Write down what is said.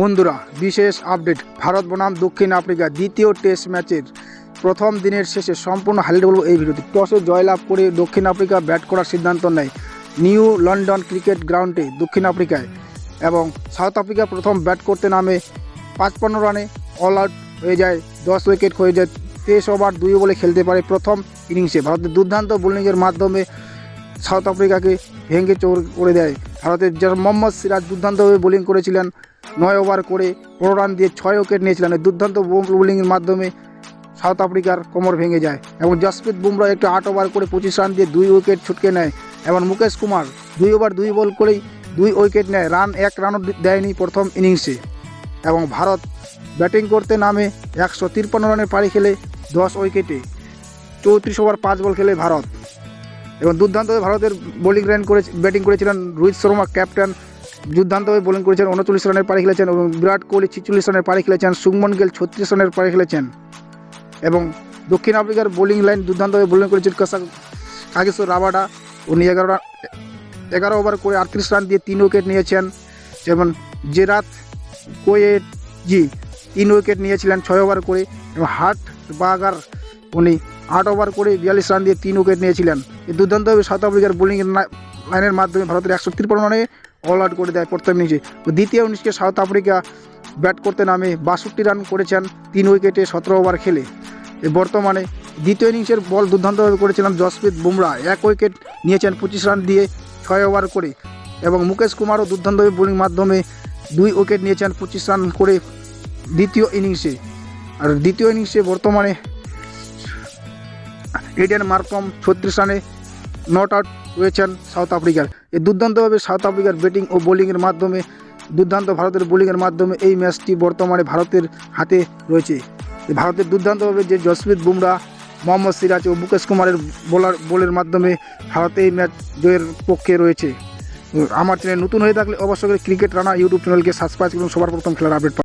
বন্ধুরা, বিশেষ আপডেট। ভারত, বনাম, দক্ষিণ আফ্রিকা দ্বিতীয় টেস্ট ম্যাচের প্রথম দিনের শেষে সম্পূর্ণ হাইলাইট বলব এই ভিডিওতে টসে জয়লাভ করে দক্ষিণ আফ্রিকা ব্যাট করার সিদ্ধান্ত নেয় নিউ লন্ডন ক্রিকেট গ্রাউন্ডে দক্ষিণ আফ্রিকায় এবং সাউথ আফ্রিকা প্রথম ব্যাট করতে নামে পাঁচপান্ন রানে অল আউট হয়ে যায়, দশ উইকেট হয়ে যায়, তেইশ ওভার, দুই বলে খেলতে পারে প্রথম ইনিংসে। ভারতের দুর্দান্ত বোলিংয়ের মাধ্যমে সাউথ আফ্রিকাকে ভেঙে চোর করে দেয়। ভারতের মোহাম্মদ সিরাজ দুর্দান্তভাবে বোলিং করেছিলেন নয় ওভার করে পনেরো রান দিয়ে ছয় উইকেট নিয়েছিলেন। এই দুর্দান্ত বোলিংয়ের মাধ্যমে সাউথ আফ্রিকার কোমর ভেঙে যায় এবং জসপ্রীত বুমরা একটু আট ওভার করে পঁচিশ রান দিয়ে দুই উইকেট ছুটকে নেয় এবং মুকেশ কুমার দুই ওভার দুই বল করেই দুই উইকেট নেয়। রান এক রানও দেয়নি প্রথম ইনিংসে এবং ভারত ব্যাটিং করতে নামে একশো তিরপান্ন রানের পাড়ি খেলে দশ উইকেটে। চৌত্রিশ ওভার পাঁচ বল খেলে ভারত এবং দুর্দান্তভাবে ভারতের বোলিং রান করে ব্যাটিং করেছিলেন রোহিত শর্মা, ক্যাপ্টেন দুর্দান্তভাবে বোলিং করেছেন, উনচল্লিশ রানের পাড়ি খেলেছেন এবং বিরাট কোহলি ছিচল্লিশ রানের পাড়ি খেলেছেন, সুমন গেল ছত্রিশ রানের পাড়ি খেলেছেন। এবং দক্ষিণ আফ্রিকার বোলিং লাইন দুর্দান্তভাবে বোলিং করেছেন কাসা কাগেশ্বর রাবাডা। উনি এগারো রান এগারো ওভার করে আটত্রিশ রান দিয়ে তিন উইকেট নিয়েছেন। যেমন জেরাত কোয়েজি তিন উইকেট নিয়েছিলেন ছয় ওভার করে এবং হাট বাগার উনি আট ওভার করে বিয়াল্লিশ রান দিয়ে তিন উইকেট নিয়েছিলেন। দুর্দান্তভাবে সাউথ আফ্রিকার বোলিং লাইনের মাধ্যমে ভারতের একশো তিপ্পান্ন রানে অল আউট করে দেয় প্রথম ইনিংসে দ্বিতীয় ইনিংসকে সাউথ আফ্রিকা ব্যাট করতে নামে, বাষট্টি রান করেছেন, তিন উইকেটে সতেরো ওভার খেলে। বর্তমানে দ্বিতীয় ইনিংসের বল দুর্দান্তভাবে করেছিলেন জসপ্রীত বুমরা। এক উইকেট নিয়েছেন পঁচিশ রান দিয়ে ছয় ওভার করে। এবং মুকেশ কুমারও দুর্দান্তভাবে বোলিং মাধ্যমে দুই উইকেট নিয়েছেন, পঁচিশ রান করে দ্বিতীয় ইনিংসে আর দ্বিতীয় ইনিংসে বর্তমানে এডিয়ান মার্কম ছত্রিশ রানে নট আউট রয়েছেন সাউথ আফ্রিকার। এই দুর্দান্তভাবে সাউথ আফ্রিকার ব্যাটিং ও বোলিংয়ের মাধ্যমে, দুর্দান্ত ভারতের বোলিংয়ের মাধ্যমে এই ম্যাচটি বর্তমানে ভারতের হাতে রয়েছে। ভারতের দুর্দান্তভাবে যে জসপ্রীত বুমরা, মোহাম্মদ সিরাজ ও মুকেশ কুমারের বোলার, বোলের মাধ্যমে ভারত এই ম্যাচ জয়ের পক্ষে রয়েছে। আমার চ্যানেল নতুন হয়ে থাকলে অবশ্যই ক্রিকেট রানা ইউটিউব চ্যানেলকে সাবস্ক্রাইব করুন। সবার প্রথম খেলার আপডেট